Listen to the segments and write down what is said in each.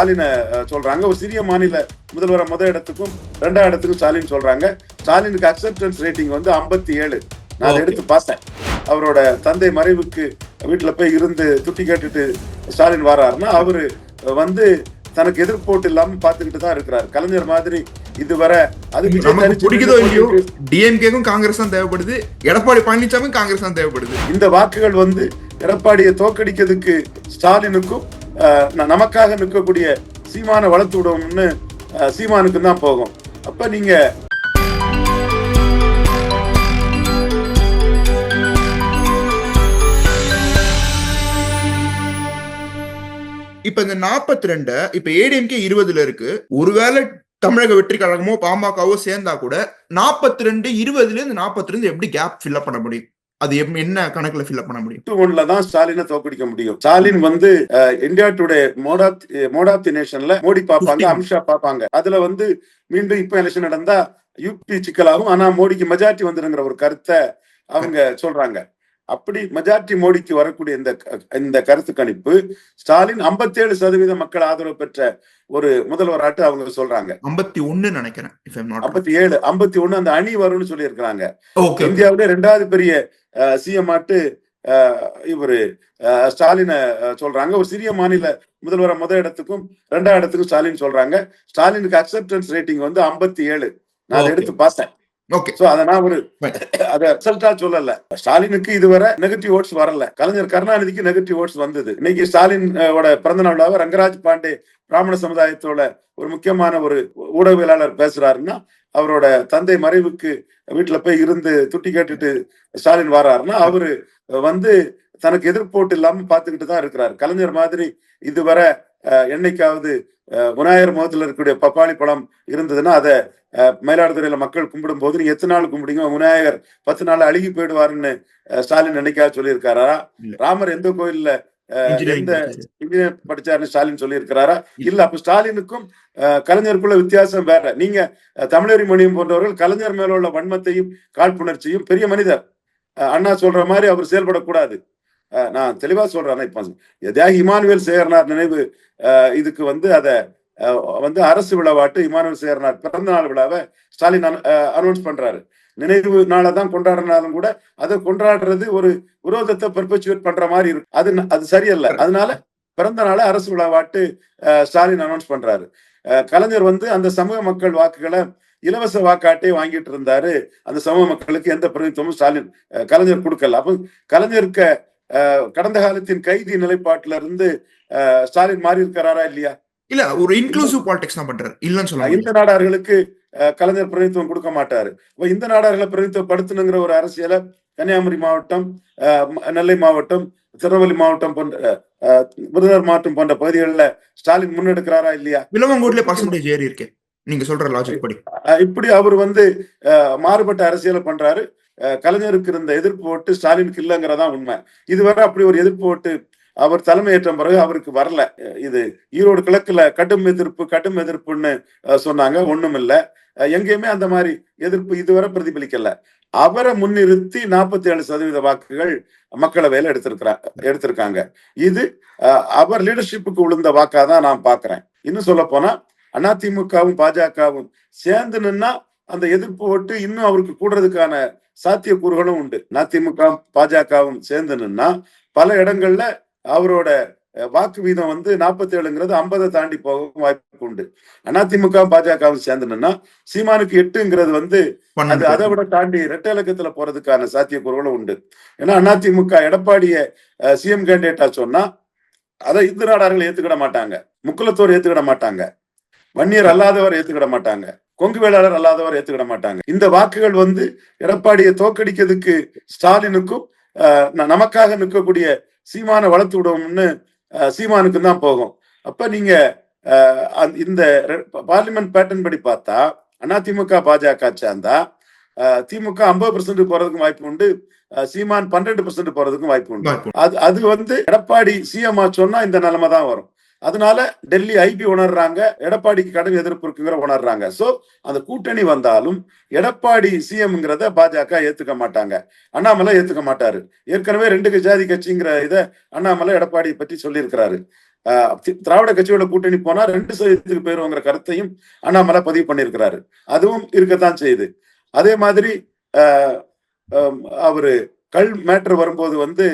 ஸ்டாலினை சொல்றாங்க. ஒரு சிறிய மாநில முதல்வரை முதல் இடத்துக்கும் ரெண்டாவது இடத்துக்கும் ஸ்டாலின் சொல்றாங்க. ஸ்டாலினுக்கு அக்செப்டன்ஸ் ரேட்டிங் வந்து ஐம்பத்தி ஏழு நான். எடுத்து பார்த்தேன். அவரோட தந்தை மறைவுக்கு வீட்டுல போய் இருந்து துட்டி கேட்டுட்டு ஸ்டாலின் வராருன்னா அவரு வந்து தனக்கு எதிர்ப்போட்டு இல்லாம பாத்துக்கிட்டு தான் இருக்கிறார். கலைஞர் மாதிரி இதுவரை அதுக்கு பிடிக்குதோ இல்லையோ டிஎம்கேக்கும் காங்கிரஸ் தான் தேவைப்படுது. எடப்பாடி பழனிசாமி காங்கிரஸ் தான் தேவைப்படுது. இந்த வாக்குகள் வந்து எடப்பாடியை தோக்கடிக்கிறதுக்கு ஸ்டாலினுக்கும் நமக்காக நிற்கக்கூடிய சீமானை வளர்த்து விடுவோம்னு சீமானுக்கு தான் போகும். அப்ப நீங்க இப்ப இந்த 42 ரெண்டு இப்ப ஏடிஎம்கே இருபதுல இருக்கு. ஒருவேளை தமிழக வெற்றி கழகமோ பாமகவோ சேர்ந்தா கூட 42 ரெண்டு இருபதுல இருந்து 42 ரெண்டு எப்படி கேப் ஃபில் பண்ண முடியும்? அது என்ன கணக்குல ஃபில் பண்ண முடியும்? டூ ஒன்ல தான் ஸ்டாலினை தோக்கடிக்க முடியும். ஸ்டாலின் வந்து India today mood of mode of the நேஷன்ல மோடி பார்ப்பாங்க 15. அமித்ஷா பார்ப்பாங்க. அதுல வந்து மீண்டும் இப்ப எலெக்ஷன் நடந்தா யூபி சிக்கலாகும். ஆனா மோடிக்கு மெஜாரிட்டி வந்துருங்கிற ஒரு கருத்தை அவங்க சொல்றாங்க. அப்படி மெஜாரிட்டி மோடிக்கு வரக்கூடிய இந்த இந்த கருத்து கணிப்பு ஸ்டாலின் 57% சதவீத மக்கள் ஆதரவு பெற்ற ஒரு முதல்வராட்டு அவங்க சொல்றாங்க 51 நினைக்கிறேன் if I'm not wrong. 57 ஏழு ஐம்பத்தி ஒண்ணு அந்த அணி வரும்னு சொல்லி இருக்கிறாங்க. இந்தியாவிலே ரெண்டாவது பெரிய சிஎம் ஆட்டு இவரு ஸ்டாலினை சொல்றாங்க ஒரு சிறிய மாநில முதல்வரை முதல் இடத்துக்கும் ரெண்டாவது இடத்துக்கும் ஸ்டாலின் சொல்றாங்க ஸ்டாலினுக்கு அக்செப்டன்ஸ் ரேட்டிங் வந்து 57 ஏழு நான். எடுத்து பார்த்தேன் Okay. சோ அத நான் ஒரு. அத ரிசல்ட்டா சொல்லல ஸ்டாலினுக்கு இதுவரை நெகட்டிவ் ஓட்ஸ் வரல கலைஞர் கருணாநிதிக்கு நெகட்டிவ் ஓட்ஸ் வந்தது இன்னைக்கு ஸ்டாலின் பிறந்த நாள் விழாவை ரங்கராஜ் பாண்டே பிராமண சமுதாயத்தோட ஒரு முக்கியமான ஒரு ஊடகவியலாளர் பேசுறாருன்னா அவரோட தந்தை மறைவுக்கு வீட்டுல போய் இருந்து துட்டி கேட்டுட்டு ஸ்டாலின் வராருன்னா அவரு வந்து தனக்கு எதிர்ப்போட்டு இல்லாம பாத்துக்கிட்டு தான் இருக்கிறார் கலைஞர் மாதிரி இதுவரை என்னைக்காவது விநாயகர் முகத்துல இருக்கக்கூடிய பப்பாளி பழம் இருந்ததுன்னா அதை மயிலாடுதுறையில மக்கள் கும்பிடும் போது நீங்க எத்தனை நாள் கும்பிடுங்க? விநாயகர் பத்து நாள் அழுகி போயிடுவாருன்னு ஸ்டாலின் என்னைக்காவது சொல்லியிருக்காரா. ராமர் எந்த கோயில்ல எந்த. இன்ஜினியர் படிச்சாருன்னு ஸ்டாலின் சொல்லியிருக்கிறாரா? இல்ல. அப்ப ஸ்டாலினுக்கும் கலைஞருக்குள்ள வித்தியாசம் வேற. நீங்க தமிழறி மணியம் போன்றவர்கள் கலைஞர் மேல உள்ள வன்மத்தையும் காழ்ப்புணர்ச்சியும் பெரிய மனிதர். அண்ணா சொல்ற மாதிரி அவர் செயல்படக்கூடாது. நான் தெளிவா சொல்றேன் இப்ப. தியாகி இமானுவேல் சேகரனார் நினைவு இதுக்கு வந்து அத வந்து அரசு விழாவாட்டு இமானுவேல் சேகரனார் பிறந்த நாள் விழாவை ஸ்டாலின் அனௌன்ஸ் பண்றாரு நினைவு நாளை தான் கொண்டாடினாலும் கூட அதை கொண்டாடுறது ஒரு விரோதத்தை பெர்பச்சுவேட் பண்ற மாதிரி இருக்கு. அது அது சரியல்ல. அதனால பிறந்த நாளை அரசு விழாவாட்டு ஸ்டாலின் அனௌன்ஸ் பண்றாரு. கலைஞர் வந்து அந்த சமூக மக்கள் வாக்குகளை இலவச வாக்காட்டை வாங்கிட்டு இருந்தாரு. அந்த சமூக மக்களுக்கு எந்த பிரதித்துவமும் ஸ்டாலின் கலைஞர் கொடுக்கல. அப்போ கலைஞருக்கு கடந்த காலத்தின் கைதி நிலைப்பாட்டில இருந்து ஸ்டாலின் மாறி இருக்கிறாரா இல்லையா? இல்ல ஒரு இன்க்ளூசிவ் பாலிடிக்ஸ் தான் பண்றாரு. இல்லன்னு சொல்ல இந்த நாடார்களுக்கு கலைஞர் பிரதித்துவம் கொடுக்க மாட்டாரு. இந்த நாடார்களை பிரதித்துவப்படுத்தணுங்கிற ஒரு அரசியலை கன்னியாகுமரி மாவட்டம் நெல்லை மாவட்டம் திருநெல்வேலி மாவட்டம் போன்ற அஹ், விருதுநகர் மாவட்டம் போன்ற பகுதிகளில் ஸ்டாலின் முன்னெடுக்கிறாரா இல்லையா? விலவங்கோட்ல பர்சன்டேஜ் ஏறி இருக்கு. நீங்க சொல்ற லாஜிக் படி. இப்படி அவர் வந்து மாறுபட்ட அரசியலை பண்றாரு. கலைஞருக்கு இருந்த எதிர்ப்பு ஓட்டு ஸ்டாலினுக்கு இல்லைங்கிறதா உண்மை. இதுவரை அப்படி ஒரு எதிர்ப்பு ஓட்டு அவர் தலைமையேற்ற பிறகு அவருக்கு வரல. இது ஈரோடு கிழக்குல கடும் எதிர்ப்பு கடும் எதிர்ப்புன்னு சொன்னாங்க. ஒண்ணும் இல்ல எங்கேயுமே அந்த மாதிரி எதிர்ப்பு இதுவரை பிரதிபலிக்கல. அவரை முன்னிறுத்தி நாற்பத்தி ஏழு சதவீத வாக்குகள் மக்களவையில எடுத்திருக்கிறாங்க எடுத்திருக்காங்க. இது அவர் லீடர்ஷிப்புக்கு விழுந்த வாக்கா தான் நான் பாக்குறேன். இன்னும் சொல்ல போனா அதிமுகவும் பாஜகவும் சேர்ந்து நின்னா அந்த எதிர்ப்பு ஓட்டு இன்னும் அவருக்கு கூடுறதுக்கான சாத்தியக்கூறுகளும் உண்டு. அதிமுகவும் பாஜகவும் சேர்ந்து நின்னா பல இடங்கள்ல அவரோட வாக்கு வீதம் வந்து நாற்பத்தி ஏழுங்கிறது ஐம்பதை தாண்டி போகவும் வாய்ப்பு உண்டு. அதிமுக பாஜகவும் சேர்ந்து நின்னா சீமானுக்கு எட்டுங்கிறது வந்து அது அதை விட தாண்டி இரட்டை இலக்கத்துல போறதுக்கான சாத்தியக்கூறுகளும் உண்டு. ஏன்னா அதிமுக எடப்பாடிய சிஎம் கேண்டிடேட்டா சொன்னா அதை இந்து நாடார்கள் ஏத்துக்கிட மாட்டாங்க. முக்குலத்தோர் ஏத்துக்கிட மாட்டாங்க. வன்னியர் அல்லாதவர் ஏத்துக்கிட மாட்டாங்க. கொங்கு வேளாளர் அல்லாதவர் ஏத்துக்கிட மாட்டாங்க. இந்த வாக்குகள் வந்து எடப்பாடியை தோக்கடிக்கிறதுக்கு ஸ்டாலினுக்கும் நமக்காக நிற்கக்கூடிய சீமான வளர்த்து விடுவோம்னு அஹ், சீமானுக்கும் தான் போகும். அப்ப நீங்க இந்த பார்லிமெண்ட் பேட்டர்ன் படி பார்த்தா அதிமுக பாஜக சேர்ந்தா திமுக ஐம்பது பெர்சென்ட் போறதுக்கும் வாய்ப்பு உண்டு சீமான் பன்னெண்டு பெர்சென்ட் போறதுக்கும் வாய்ப்பு உண்டு. அது அது வந்து எடப்பாடி சிஎம் சொன்னா இந்த நிலைமை தான் வரும். அதனால டெல்லி ஐபி உணர்றாங்க எடப்பாடிக்கு கடும் எதிர்ப்பு இருக்குங்கிற உணர்றாங்க. சோ அந்த கூட்டணி வந்தாலும் எடப்பாடி சிஎம்ங்கிறத பாஜக ஏத்துக்க மாட்டாங்க. அண்ணாமலை ஏத்துக்க மாட்டாரு. ஏற்கனவே ரெண்டு ஜாதி கட்சிங்கிற இதை அண்ணாமலை எடப்பாடி பற்றி சொல்லியிருக்கிறாரு. திராவிட கட்சியோட கூட்டணி போனா ரெண்டு சதவீதத்துக்கு போயிருவோங்கிற கருத்தையும் அண்ணாமலை பதிவு பண்ணியிருக்கிறாரு. அதுவும் இருக்கத்தான் செய்யுது. அதே மாதிரி அவரு கல் மேட்ரு வரும்போது வந்து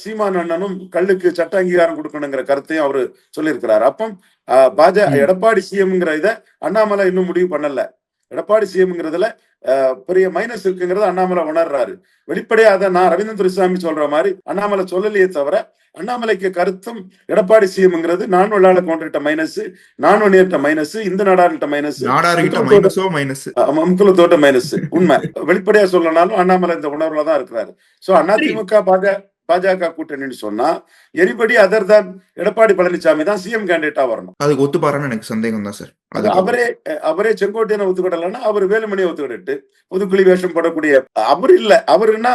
சீமான் அண்ணனும் கல்லுக்கு சட்ட அங்கீகாரம் கொடுக்கணுங்கிற கருத்தையும் அவரு சொல்லியிருக்கிறாரு. அப்போ பாஜ. எடப்பாடி சிஎம்ங்கிற இதை அண்ணாமலை இன்னும் முடிவு பண்ணல. எடப்பாடி சிஎம்ங்கிறதுல பெரிய மைனஸ் இருக்குங்கிறத அண்ணாமலை உணர்றாரு. வெளிப்படையா அதை நான் ரவீந்திரன் துரைசாமி சொல்ற மாதிரி அண்ணாமலை சொல்லலையே தவிர அண்ணாமலைக்கு கருத்தும் எடப்பாடி சிஎம்ங்கிறது நான் வெள்ளாள கவுண்டர்கிட்ட மைனஸ் நான் ஒன்னியர்கிட்ட மைனஸ் இந்த நாடார்கிட்ட மைனஸ் தோட்ட மைனஸ் உண்மை. வெளிப்படையா சொல்லனாலும் அண்ணாமலை இந்த உணர்வுல தான் இருக்கிறாரு. சோ அதிமுக பாஜ பாஜக கூட்டணின்னு சொன்னா எரிபடி அதர் தான் எடப்பாடி பழனிசாமி தான் சிஎம் கேண்டிடேட்டா வரணும். அதுக்கு ஒத்துப்பாருன்னு எனக்கு சந்தேகம் தான் சார் அவரே அவரே செங்கோட்டையனை ஒத்துக்கிடலன்னா அவர் வேலுமணியை ஒத்துக்கிட்டு புதுக்குழி வேஷம் போடக்கூடிய அவர் இல்ல. அவருன்னா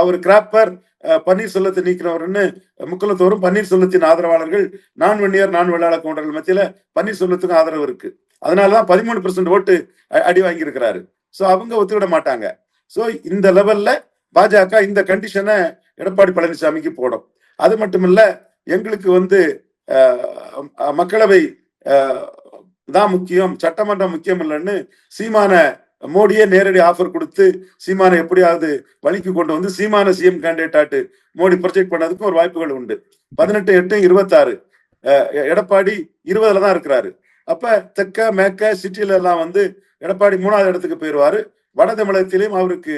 அவர் கிராப்பர் அஹ், பன்னீர்செல்வத்தை நீக்கிறவர்னு முக்குலத்தோறும் பன்னீர்செல்வத்தின் ஆதரவாளர்கள் நான் வெண்ணியர் நான் வெள்ளாள கவுண்டர்கள் மத்தியில பன்னீர்செல்வத்துக்கும் ஆதரவு இருக்கு. அதனாலதான் பதிமூணு பெர்சென்ட் ஓட்டு அடி வாங்கியிருக்கிறாரு. சோ அவங்க ஒத்துக்கிட மாட்டாங்க. சோ இந்த லெவல்ல பாஜக இந்த கண்டிஷனை எடப்பாடி பழனிசாமிக்கு போடும். அது மட்டும் எங்களுக்கு வந்து மக்களவை தான் முக்கியம் சட்டமன்றம் முக்கியம் இல்லைன்னு சீமான மோடியே நேரடி ஆஃபர் கொடுத்து சீமானை எப்படியாவது வழிக்கு கொண்டு வந்து சீமான சிஎம் கேண்டிடேட் மோடி ப்ரொஜெக்ட் பண்ணதுக்கும் ஒரு வாய்ப்புகள் உண்டு. பதினெட்டு எட்டு இருபத்தாறு எடப்பாடி இருபதுல தான் இருக்கிறாரு. அப்ப தெக்க மேக்க சிட்டில எல்லாம் வந்து எடப்பாடி மூணாவது இடத்துக்கு போயிருவாரு. வட தமிழகத்திலையும் அவருக்கு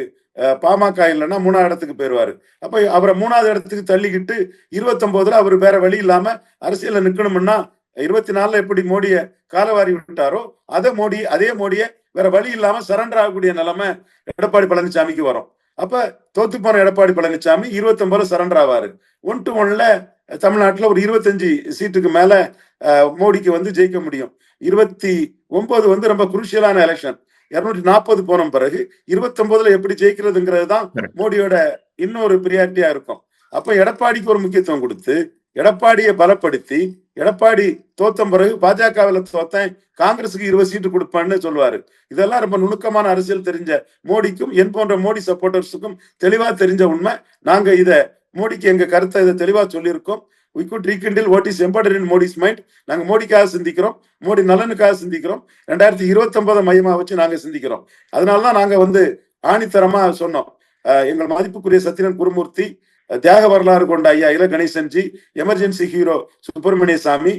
பாமக இல்லைன்னா மூணாவது இடத்துக்கு போயிடுவாரு அப்ப அவரை மூணாவது இடத்துக்கு தள்ளிக்கிட்டு இருபத்தொன்பதுல அவர் வேற வழி இல்லாம அரசியல நிக்கணும்னா இருபத்தி நாலுல எப்படி மோடிய காலவாரி விட்டாரோ அதை மோடி அதே மோடிய வேற வழி இல்லாம சரண்டர் ஆகக்கூடிய நிலைமை எடப்பாடி பழனிசாமிக்கு வரும். அப்ப தோத்து போன எடப்பாடி பழனிசாமி இருபத்தி ஒன்பதுல சரண்டர் ஆவாரு ஒன் டு ஒன்ல தமிழ்நாட்டுல ஒரு இருபத்தஞ்சு சீட்டுக்கு மேல மோடிக்கு வந்து ஜெயிக்க முடியும். இருபத்தி ஒன்பது வந்து ரொம்ப குருஷியலான எலெக்ஷன் இருநூற்றி நாற்பது போன பிறகு இருபத்தி ஒன்பதுல எப்படி ஜெயிக்கிறதுங்கிறது தான். மோடியோட இன்னொரு பிரியாரிட்டியா இருக்கும். அப்ப எடப்பாடிக்கு ஒரு முக்கியத்துவம் கொடுத்து எடப்பாடியை பலப்படுத்தி எடப்பாடி தோத்த பிறகு பாஜகவில் தோத்தேன் காங்கிரஸுக்கு இருபது சீட்டு கொடுப்பேன்னு சொல்லுவாரு. இதெல்லாம் ரொம்ப நுணுக்கமான அரசியல் தெரிஞ்ச மோடிக்கும் என் போன்ற மோடி சப்போர்ட்டர்ஸுக்கும் தெளிவா தெரிஞ்ச உண்மை. நாங்க இத மோடிக்கு எங்க கருத்தை இதை தெளிவா சொல்லியிருக்கோம். We could rekindle what is embedded in Modi's mind நாங்கள் மோடிக்காக சிந்திக்கிறோம். மோடி நலனுக்காக சிந்திக்கிறோம். ரெண்டாயிரத்தி இருபத்தி ஒன்பதை வச்சு நாங்கள் சிந்திக்கிறோம். அதனாலதான் நாங்கள் வந்து ஆணித்தரமாக சொன்னோம். எங்கள் மதிப்புக்குரிய சத்திரன் குருமூர்த்தி தியாக வரலாறு கொண்ட ஐயா இல கணேசன்ஜி எமர்ஜென்சி ஹீரோ சுப்பிரமணிய சாமி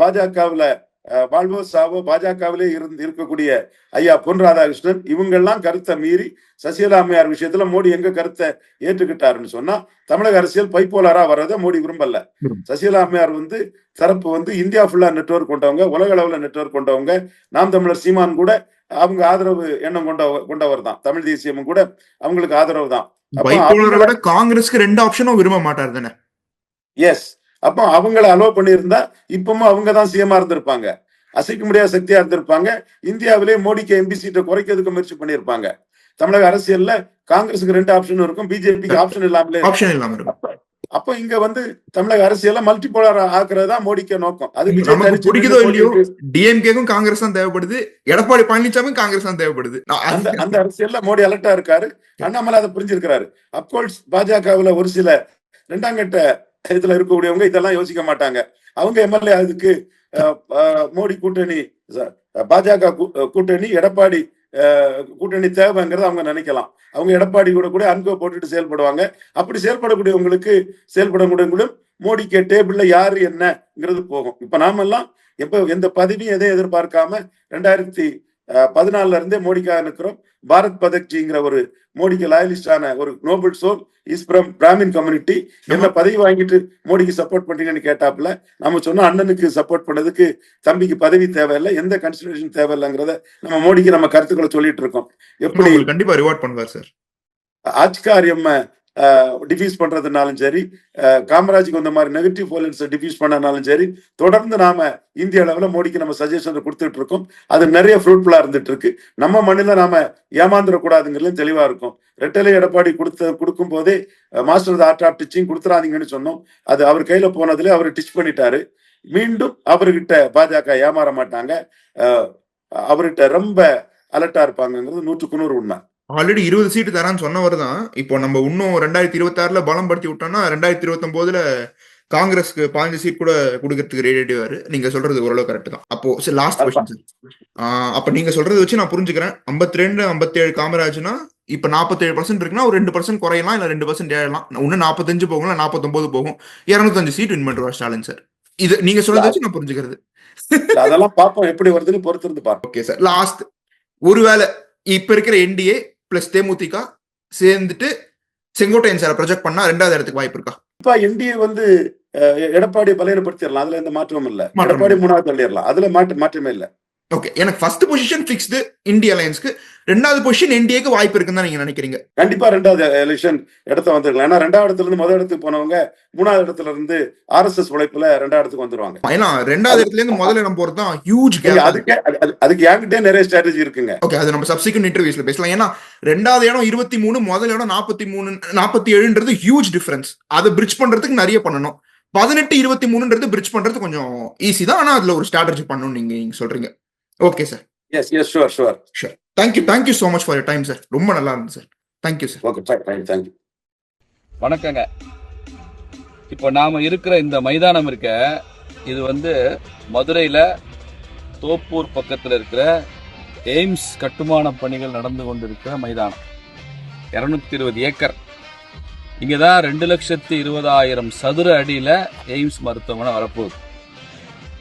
பாஜகவில் வாழ்வோ சாவோ பாஜகவிலே இருந்து இருக்கக்கூடிய ஐயா பொன் ராதாகிருஷ்ணன் இவங்கெல்லாம் கருத்தை மீறி சசிகலா அம்மையார் விஷயத்துல மோடி எங்க கருத்தை ஏற்றுக்கிட்டாருன்னு சொன்னா தமிழக அரசியல் பைப்போலாரா வர்றதை மோடி விரும்பல. சசிகலா அம்மையார் வந்து தரப்பு வந்து இந்தியா ஃபுல்லா நெட்வொர்க் கொண்டவங்க உலக அளவுல நெட்வொர்க் கொண்டவங்க நாம் தமிழர் சீமான் கூட அவங்க ஆதரவு எண்ணம் கொண்ட கொண்டவர் தான். தமிழ் தேசியமும் கூட அவங்களுக்கு ஆதரவு தான். காங்கிரஸ்க்கு ரெண்டு ஆப்ஷனும் விரும்ப மாட்டார் தானே? எஸ் அப்போ அவங்கள அலோவ் பண்ணியிருந்தா இப்பவும் அவங்க தான் சிஎம்மா இருந்திருப்பாங்க. அசைக்க முடியாத சக்தியா இருந்திருப்பாங்க. இந்தியாவிலே மோடிக்கு எம்பி சீட்டை குறைக்கிறதுக்கு முயற்சி பண்ணியிருப்பாங்க. தமிழக அரசியல்ல காங்கிரஸுக்கு ரெண்டு ஆப்ஷன் இருக்கும் பிஜேபிக்கு ஆப்ஷன் இல்லாமலே ஆப்ஷன் இல்லாம இருக்கும். அப்ப- இங்க வந்து தமிழக அரசியல்ல மல்டிபோலர் ஆக்குறது தான் மோடிக்கு நோக்கம். அது பிடிக்குதோ இல்லையோ டிஎம்கேக்கும் காங்கிரஸ் தான் தேவைப்படுது. எடப்பாடி பழனிசாமிக்கும் காங்கிரஸ் தான் தேவைப்படுது. அந்த அந்த அரசியல்ல மோடி அலர்ட்டா இருக்காரு. அண்ணாமலை அதை புரிஞ்சிருக்கிறாரு. அப்கோர்ஸ் பாஜகவுல ஒரு சில இரண்டாம் கட்ட இதுல இருக்கக்கூடியவங்க இதெல்லாம் யோசிக்க மாட்டாங்க. அவங்க எம்எல்ஏ அதுக்கு மோடி கூட்டணி பாஜக கூட்டணி எடப்பாடி கூட்டணி தேவைங்கிறத அவங்க நினைக்கலாம். அவங்க எடப்பாடி கூட கூட அன்கோ போட்டுட்டு செயல்படுவாங்க. அப்படி செயல்படக்கூடியவங்களுக்கு செயல்படக்கூடியவங்களும் மோடிக்கு டேபிள்ல யாரு என்னங்கிறது போகும். இப்ப நாம எல்லாம் எப்ப எந்த பதவியும் எதையும் எதிர்பார்க்காம ரெண்டாயிரத்தி பதினாலுல இருந்தே மோடிக்காக நிற்கிறோம் பாரத் பதக்ஜிங்கிற ஒரு மோடிக்கு லாயலிஸ்டான ஒரு noble soul is from Brahmin community என்ன பதவி வாங்கிட்டு மோடிக்கு சப்போர்ட் பண்றீங்கன்னு கேட்டாப்புல நம்ம சொன்னோம் அண்ணனுக்கு சப்போர்ட் பண்ணதுக்கு தம்பிக்கு பதவி தேவையில்லை எந்த கன்சிடரேஷன் தேவையில்லைங்கிறத நம்ம மோடிக்கு நம்ம கருத்துக்களை சொல்லிட்டு இருக்கோம். எப்படி கண்டிப்பா ரிவார்ட் பண்ணுவார் சார் ஆட்சிக்காரியம் டிஃப்யூஸ் பண்றதுனாலும் சரி காமராஜுக்கு வந்த மாதிரி நெகட்டிவ் போலன்ஸை டிஃபியூஸ் பண்ணனாலும் சரி தொடர்ந்து நாம இந்திய அளவில் மோடிக்கு நம்ம சஜஷன் கொடுத்துட்டு இருக்கோம். அது நிறைய ஃப்ரூட்ஃபுல்லா இருந்துட்டு இருக்கு. நம்ம மண்ணில நாம ஏமாந்துடக்கூடாதுங்கிறதும் தெளிவா இருக்கும். ரெட்டலை எடப்பாடி கொடுத்த கொடுக்கும் போதே மாஸ்டர் ஆர்ட் ஆஃப் டீச்சிங் கொடுத்துறாதீங்கன்னு சொன்னோம். அது அவர் கையில போனதுல அவர் டிச் பண்ணிட்டாரு. மீண்டும் அவர்கிட்ட பாஜக ஏமாற மாட்டாங்க. அவர்கிட்ட ரொம்ப அலர்ட்டா இருப்பாங்கங்கிறது நூற்றுக்கு நூறு உண்மை. ஆல்ரெடி இருபது சீட்டு தரான்னு சொன்னவர் தான். இப்போ நம்ம இன்னும் ரெண்டாயிரத்தி இருபத்தி ஆறுல பலம் படுத்தி விட்டோம்னா ரெண்டாயிரத்தி இருபத்தி ஒன்பதுல காங்கிரஸ்க்கு பாஞ்சு சீட் கூட கொடுக்கறதுக்கு ரெடி ஆயிடுவாரு. நீங்க சொல்றது ஓரளவு கரெக்ட் தான். அப்போ சரி லாஸ்ட் கொஸ்டின் அப்ப நீங்க சொல்றதை வச்சு நான் புரிஞ்சுக்கிறேன். ஐம்பத்தி ரெண்டு ஐம்பத்தி ஏழு காமராஜ்னா இப்ப நாற்பத்தேழு பர்சன்ட் இருக்குன்னா ஒரு ரெண்டு பர்சன்ட் குறையலாம் இல்ல ரெண்டு பர்சன்ட் ஏறலாம். ஒன்னு நாற்பத்தஞ்சு போகும் நாற்பத்தொன்பது போகும். இருநூத்தஞ்சு சீட் வின் பண்ணுவார் ஸ்டாலின் சார் இது நீங்க சொல்றதை வச்சு நான் புரிஞ்சுக்கிறது. அதெல்லாம் பார்ப்போம். எப்படி வருதுன்னு பொறுத்திருந்து பார்ப்போம். ஓகே சார் லாஸ்ட் ஒருவேளை இப்ப இருக்கிற என்டிஏ பிளஸ் தேமுதிக சேர்ந்துட்டு செங்கோட்டையன் சாரை ப்ரொஜெக்ட் பண்ணா ரெண்டாவது இடத்துக்கு வாய்ப்பு இருக்கா? இப்ப என்டிஏ வந்து எடப்பாடி பலையப்படுத்திடலாம் அதுல எந்த மாற்றமும் இல்ல. எடப்பாடி மூணாவது தள்ளிடலாம். அதுல மாற்று மாற்றமே இல்ல. ஓகே எனக்கு ஃபர்ஸ்ட் பொசிஷன் ஃபிக்ஸ்டு இந்திய அலையன்ஸ்க்கு ரெண்டாவது பொசிஷன் என்டிஏக்கு வாய்ப்பு இருக்குன்னு தான் நீங்க நினைக்கிறீங்க. கண்டிப்பா ரெண்டாவது எலெக்ஷன் இடத்த வந்துருக்கலாம். ஏன்னா ரெண்டாவது இடத்துல இருந்து முதல் இடத்துக்கு போனவங்க மூணாவது இடத்துல இருந்து ஆர்எஸ்எஸ் உழைப்புல ரெண்டாவது இடத்துக்கு வந்துருவாங்க. ஏன்னா ரெண்டாவது இடத்துல இருந்து முதல் இடம் போறது தான் ஹியூஜ் அதுக்கே அது- அது- அதுக்கு என்கிட்டே நிறைய ஸ்ட்ராட்டஜி இருக்குங்க. ஓகே அது நம்ம சப்சிக்வெண்ட் இன்டர்வியூஸ்ல பேசலாம். ஏன்னா ரெண்டாவது இடம் இருபத்தி மூணு முதல் இடம் நாற்பத்தி மூணு நாற்பத்தி ஏழுன்றது ஹியூஜ் டிஃபரன்ஸ் அதை பிரிட்ஜ் பண்றதுக்கு நிறைய பண்ணணும். பதினெட்டு இருபத்தி மூணுன்றது பிரிட்ஜ் பண்றது கொஞ்சம் ஈஸி தான். ஆனா அதுல ஒரு ஸ்ட்ராட்டஜி பண்ணணும் நீங்க நீங்க சொல்றீங்க. Okay sir yes yes sure sure sure thank you thank you so much for your time sir ரொம்ப நல்லா இருந்துச்சு sir thank you sir okay thank you வணக்கங்க. இப்போ நாம இருக்கிற இந்த மைதானம் இருக்க இது வந்து மதுரையில் தோப்பூர் பக்கத்தில் இருக்கிற எய்ம்ஸ் கட்டுமான பணிகள் நடந்து கொண்டிருக்கிற மைதானம். இரநூத்தி இருபது ஏக்கர். இங்கே தான் ரெண்டு லட்சத்தி இருபதாயிரம் சதுர அடியில் எய்ம்ஸ் மருத்துவமனை வரப்போகுது.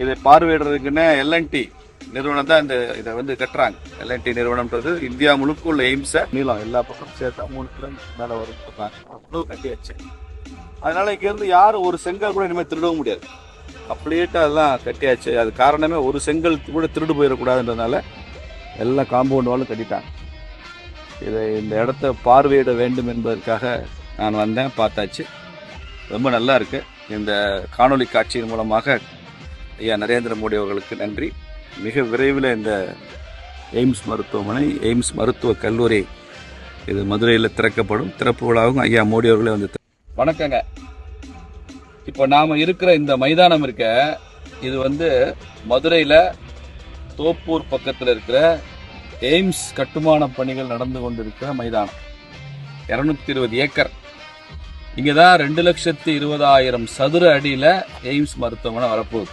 இதை பார்வையிடுறதுக்குன்னு எல்என்டி நிறுவனம் தான் இந்த இதை வந்து கட்டுறாங்க. எல்என்டி நிறுவனம்ன்றது இந்தியா முழுக்க உள்ள எய்ம்ஸை நீளம் எல்லா பக்கம் சேர்த்தா மூணு கிலோமீட்டர் மேலே வரும் சொல்றாங்க. கட்டியாச்சு அதனால இங்கேருந்து யாரும் ஒரு செங்கல் கூட இனிமேல் திருடவும் முடியாது. அப்படியேட்டு அதெல்லாம் கட்டியாச்சு. அது காரணமே ஒரு செங்கல் கூட திருடு போயிடக்கூடாதுன்றதுனால எல்லாம் காம்பவுண்ட் வாலும் கட்டிட்டாங்க. இதை இந்த இடத்த பார்வையிட வேண்டும் என்பதற்காக நான் வந்தேன் பார்த்தாச்சு. ரொம்ப நல்லா இருக்குது இந்த காணொலி காட்சியின் மூலமாக ஐயா நரேந்திர மோடி அவர்களுக்கு நன்றி. மிக விரைவில் இந்த எய்ம்ஸ் மருத்துவமனை எய்ம்ஸ் மருத்துவக் கல்லூரி இது மதுரையில் திறக்கப்படும். திறப்பு விழாவும் ஐயா மோடி அவர்களே வந்து வணக்கங்க. இப்போ நாம் இருக்கிற இந்த மைதானம் இருக்க இது வந்து மதுரையில் தோப்பூர் பக்கத்தில் இருக்கிற எய்ம்ஸ் கட்டுமான பணிகள் நடந்து கொண்டிருக்கிற மைதானம். இரநூத்தி இருபது ஏக்கர். இங்கே தான் ரெண்டு லட்சத்தி இருபதாயிரம் சதுர அடியில் எய்ம்ஸ் மருத்துவமனை வரப்போகுது.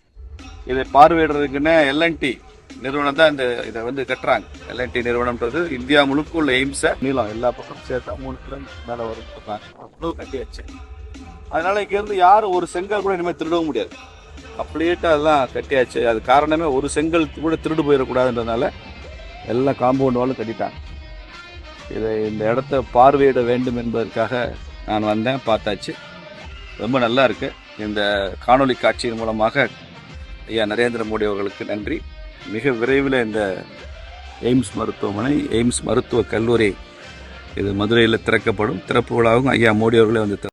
இதை பார்வையிடுறதுக்குன்னு எல்என்டி நிறுவனம் தான் இந்த இதை வந்து கட்டுறாங்க. எல்என்டி நிறுவனம்ன்றது இந்தியா முழுக்க உள்ள எய்ம்ஸை நீளம் எல்லா பக்கம் சேர்த்தா மூணு கிலோமீட்டர் மேலே வரும் சொல்றாங்க. அவ்வளவு கட்டியாச்சு அதனால இங்கேருந்து யாரும் ஒரு செங்கல் கூட இனிமேல் திருடவும் முடியாது. அப்படியேட்டு அதெல்லாம் கட்டியாச்சு. அது காரணமே ஒரு செங்கல் கூட திருடு போயிடக்கூடாதுன்றதுனால எல்லாம் காம்பவுண்ட் வாலும் கட்டிட்டாங்க. இதை இந்த இடத்த பார்வையிட வேண்டும் என்பதற்காக நான் வந்தேன் பார்த்தாச்சு. ரொம்ப நல்லா இருக்குது இந்த காணொலி காட்சியின் மூலமாக ஐயா நரேந்திர மோடி அவர்களுக்கு நன்றி. மிக விரைவில் இந்த எய்ம்ஸ் மருத்துவமனை எய்ம்ஸ் மருத்துவக் கல்லூரி இது மதுரையில் திறக்கப்படும். திறப்பு விழாவும் ஐயா மோடி அவர்களே வந்து திறந்து